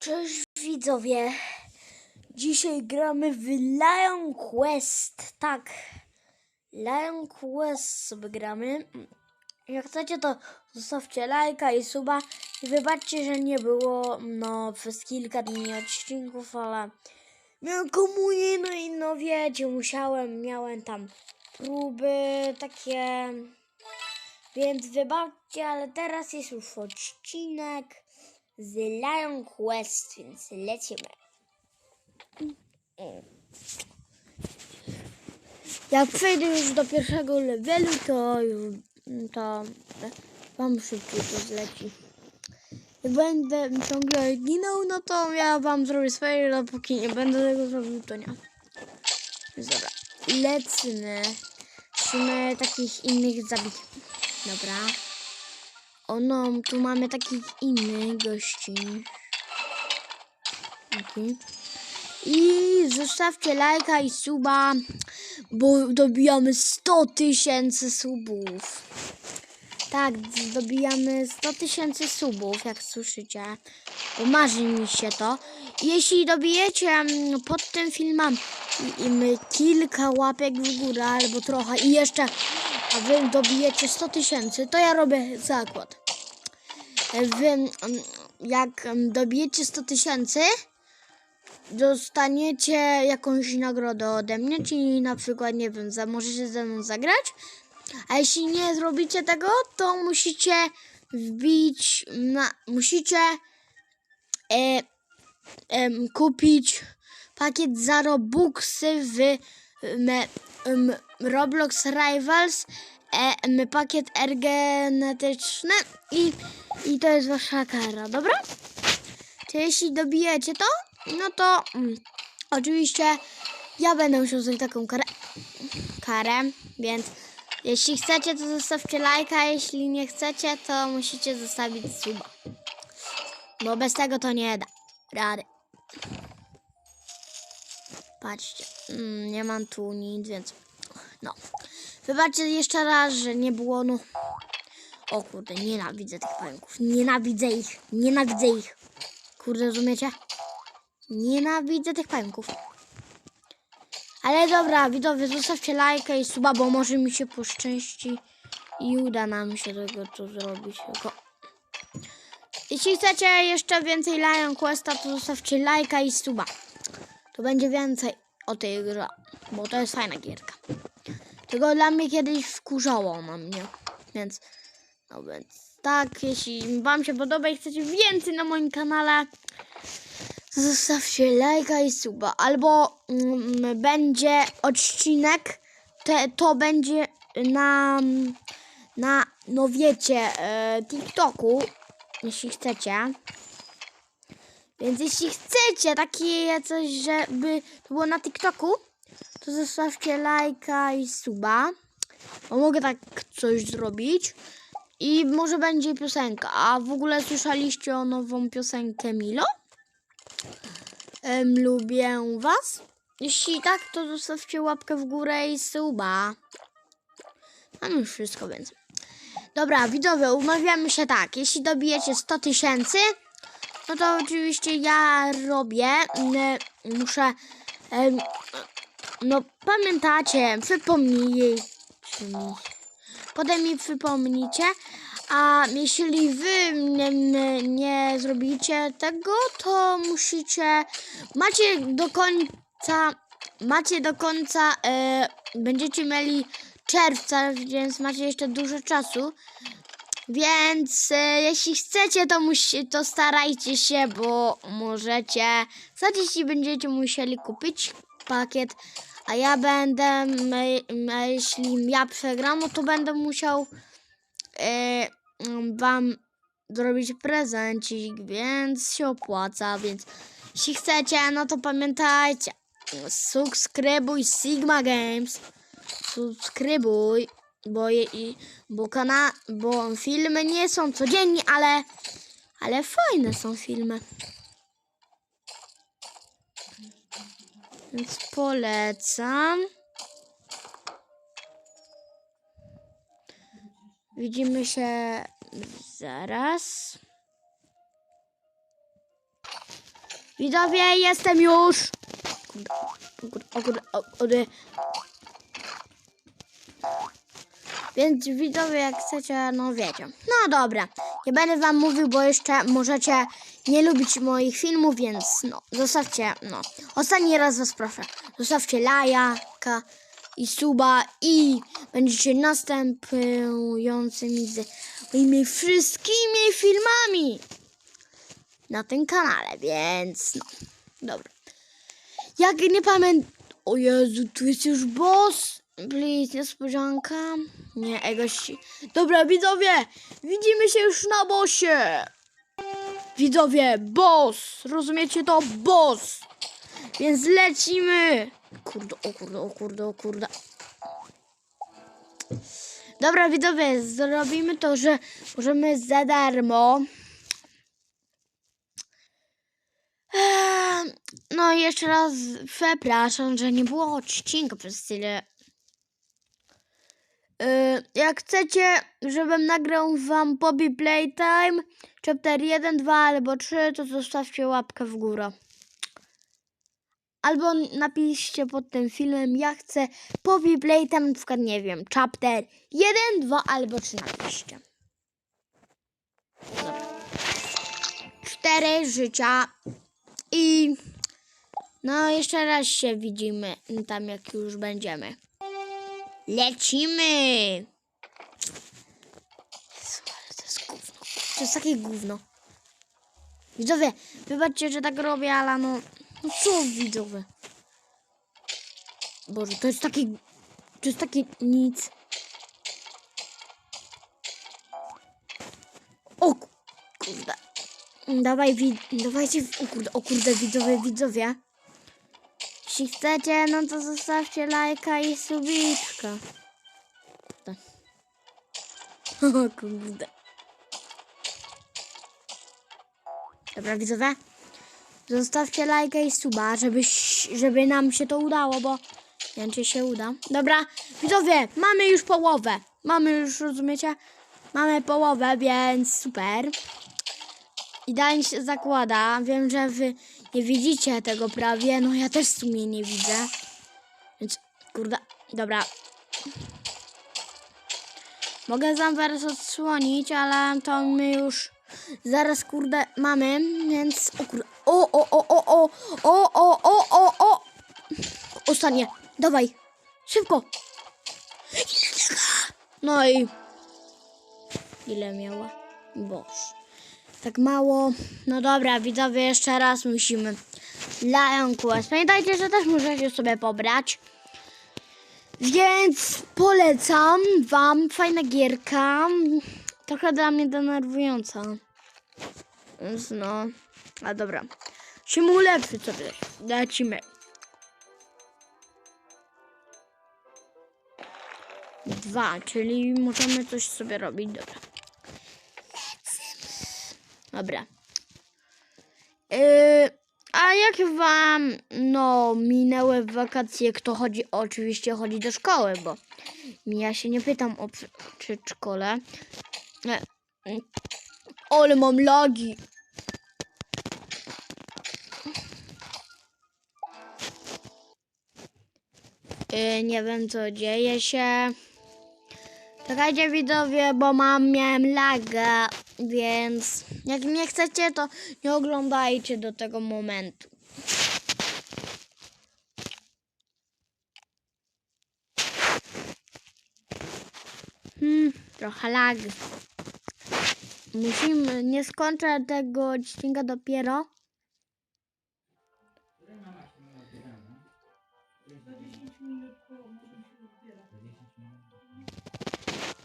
Cześć widzowie. Dzisiaj gramy w Lion Quest. Tak. Lion Quest sobie gramy. Jak chcecie to zostawcie lajka i suba. I wybaczcie, że nie było no przez kilka dni odcinków, ale miałem komunię, no i no wiecie, musiałem, miałem tam próby takie. Więc wybaczcie, ale teraz jest już odcinek z Lion Quest, więc lecimy. Jak przejdę już do pierwszego levelu, to już to wam szybciej to zleci. Jak będę ciągle ginął, no to ja wam zrobię swoje, dopóki nie będę tego zrobił, to nie. Dobra, lecimy. Musimy takich innych zabić. Dobra. O no, tu mamy takich innych gości. Okay. I zostawcie lajka i suba, bo dobijamy 100 tysięcy subów. Tak, dobijamy 100 tysięcy subów, jak słyszycie. Bo marzy mi się to. Jeśli dobijecie pod tym filmem kilka łapek w górę albo trochę i jeszcze a wy dobijecie 100 tysięcy, to ja robię zakład. Wy mm, jak mm, dobijecie 100 tysięcy, dostaniecie jakąś nagrodę ode mnie, czyli na przykład, nie wiem, za, możecie ze mną zagrać. A jeśli nie zrobicie tego, to musicie wbić na, musicie e, em, kupić pakiet za Robuxy w Roblox Rivals, e, pakiet ergenetyczny i, i to jest wasza kara, dobra? To jeśli dobijecie to, no to mm, oczywiście ja będę musiał zrobić taką karę, karę, więc jeśli chcecie, to zostawcie lajka, jeśli nie chcecie, to musicie zostawić suba. Bo bez tego to nie da rady. Patrzcie, mm, nie mam tu nic, więc no. Wybaczcie jeszcze raz, że nie było, no. O kurde, nienawidzę tych pająków. Nienawidzę ich, nienawidzę ich. Kurde, rozumiecie? Nienawidzę tych pająków. Ale dobra, widzowie, zostawcie lajka i suba, bo może mi się poszczęści i uda nam się tego tu zrobić. Tylko... Jeśli chcecie jeszcze więcej Lion Questa, to zostawcie lajka i suba. To będzie więcej o tej grze, bo to jest fajna gierka. Tylko dla mnie kiedyś wkurzało na mnie, więc... No więc tak, jeśli wam się podoba i chcecie więcej na moim kanale, Zostawcie lajka i suba. Albo mm, będzie odcinek, te, to będzie na, na no wiecie, e, TikToku, jeśli chcecie. Więc jeśli chcecie takie coś, żeby to było na TikToku, to zostawcie lajka i suba. Bo mogę tak coś zrobić. I może będzie piosenka. A w ogóle słyszeliście o nową piosenkę Milo? Em, lubię was. Jeśli tak, to zostawcie łapkę w górę i suba. Mam już wszystko, więc. Dobra, widzowie, umawiamy się tak. Jeśli dobijecie 100 tysięcy, no to oczywiście ja robię. mm, Muszę. No, pamiętacie, przypomnijcie mi. Potem mi przypomnicie. A jeśli wy nie, nie, nie zrobicie tego, to musicie. Macie do końca. Macie do końca. E, będziecie mieli czerwca, więc macie jeszcze dużo czasu. Więc e, jeśli chcecie, to, musi, to starajcie się, bo możecie. Za jeśli będziecie musieli kupić pakiet, a ja będę, jeśli ja przegram, no to będę musiał e, m, wam zrobić prezencik, więc się opłaca, więc jeśli chcecie, no to pamiętajcie, subskrybuj Sigma Games, subskrybuj, bo, bo, kana, bo filmy nie są codziennie, ale, ale fajne są filmy. Więc polecam. Widzimy się zaraz. Widzowie, jestem już! Więc widzowie, jak chcecie, no wiecie. No dobra, nie będę wam mówił, bo jeszcze możecie nie lubić moich filmów, więc no, zostawcie, no. Ostatni raz was proszę, zostawcie lajka i suba i będziecie następującymi z moimi wszystkimi filmami na tym kanale, więc no, dobra. Jak nie pamiętam... O Jezu, tu jest już boss. Please, niespodzianka. Nie, egości. Dobra, widzowie, widzimy się już na bossie. Widzowie, boss. Rozumiecie to? Boss. Więc lecimy. Kurde, o kurde, o kurde, o kurde. Dobra, widzowie, zrobimy to, że możemy za darmo Eee, No i jeszcze raz przepraszam, że nie było odcinka przez tyle. Eee, Jak chcecie, żebym nagrał wam Bobby Playtime, chapter 1, 2 albo 3, to zostawcie łapkę w górę. Albo napiszcie pod tym filmem, ja chcę Bobby Playtime, na przykład, nie wiem, chapter 1, 2 albo 3 napiszcie. Cztery życia i no jeszcze raz się widzimy tam jak już będziemy. Lecimy! Ale to jest gówno. To jest takie gówno. Widzowie, wybaczcie, że tak robię, ale no... No co widzowie? Boże, to jest takie... To jest takie nic. O ku- kurde. Dawaj, wi- dawajcie, o kurde, o kurde, widzowie, widzowie. Jeśli chcecie, no to zostawcie lajka i subiczka. Tak. O kurde. Dobra, widzowie. Zostawcie lajka i suba, żeby, żeby nam się to udało, bo nie wiem, czy się uda. Dobra, widzowie, mamy już połowę. Mamy już, rozumiecie? Mamy połowę, więc super. Idealnie się zakłada. Wiem, że wy nie widzicie tego prawie. No ja też w sumie nie widzę. Więc kurde, dobra. Mogę wam zaraz odsłonić, ale to my już zaraz kurde mamy, więc o kurde. O, o, o, o, o, o, o, o, o, o. Ostatnie, dawaj, szybko. No i ile miała? Boż. Tak mało. No dobra, widzowie, jeszcze raz musimy. Lion Quest. Pamiętajcie, że też możecie sobie pobrać. Więc polecam wam. Fajna gierka. Trochę dla mnie denerwująca. Więc no. A dobra. Się mu ulepszy sobie. Lecimy. Dwa, czyli możemy coś sobie robić. Dobra. Dobra. Yy, a jak wam no minęły wakacje, kto chodzi, oczywiście chodzi do szkoły, bo ja się nie pytam o przedszkole. E, Ale mam lagi. Yy, nie wiem co dzieje się. Czekajcie widzowie, bo mam, miałem laga, więc jak nie chcecie, to nie oglądajcie do tego momentu. Hmm, trochę lag. Musimy, nie skończę tego odcinka dopiero.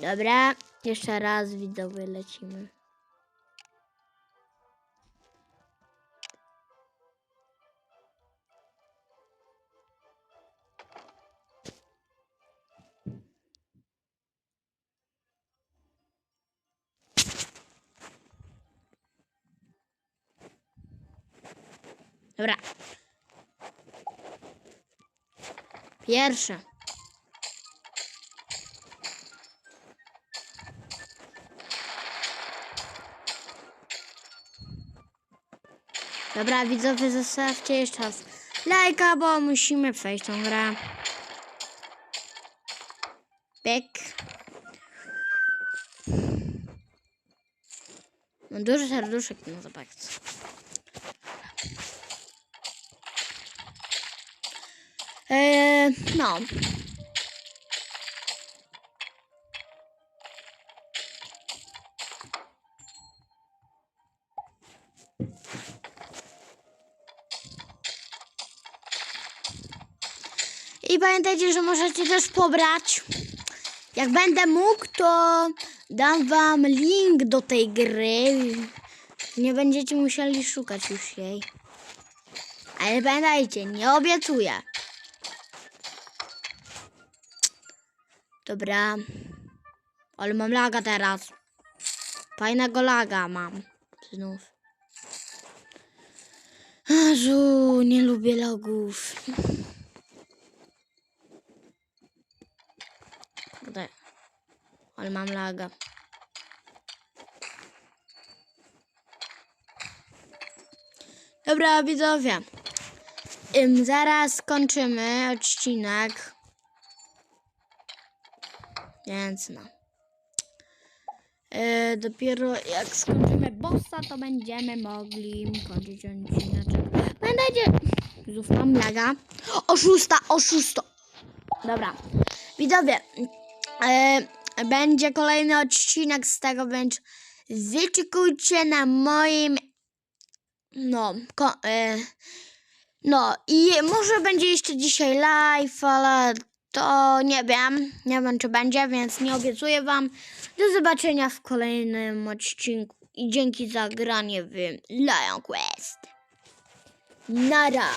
Dobra, jeszcze raz widzowie lecimy. Dobra. Pierwsze. Dobra, widzowie, zostawcie jeszcze raz lajka, bo musimy przejść tą grę. Pyk. No dużo serduszek na zobaczyć. No. I pamiętajcie, że możecie też pobrać. Jak będę mógł, to dam wam link do tej gry. Nie będziecie musieli szukać już jej. Ale pamiętajcie, nie obiecuję. Dobra. Ale mam laga teraz. Fajnego laga mam. Znów. Jezu, nie lubię logów. Kurde. Ale mam laga. Dobra, widzowie. Zaraz skończymy odcinek. Więc no. E, dopiero jak skończymy bossa, to będziemy mogli kończyć odcineczek. Pamiętajcie, znów laga. Oszusta, oszusto. Dobra. Widzowie, e, będzie kolejny odcinek z tego, więc wyczekujcie na moim no, ko, e, no i może będzie jeszcze dzisiaj live, ale to nie wiem. Nie wiem, czy będzie, więc nie obiecuję Wam. Do zobaczenia w kolejnym odcinku i dzięki za granie w Lion Quest. Nara!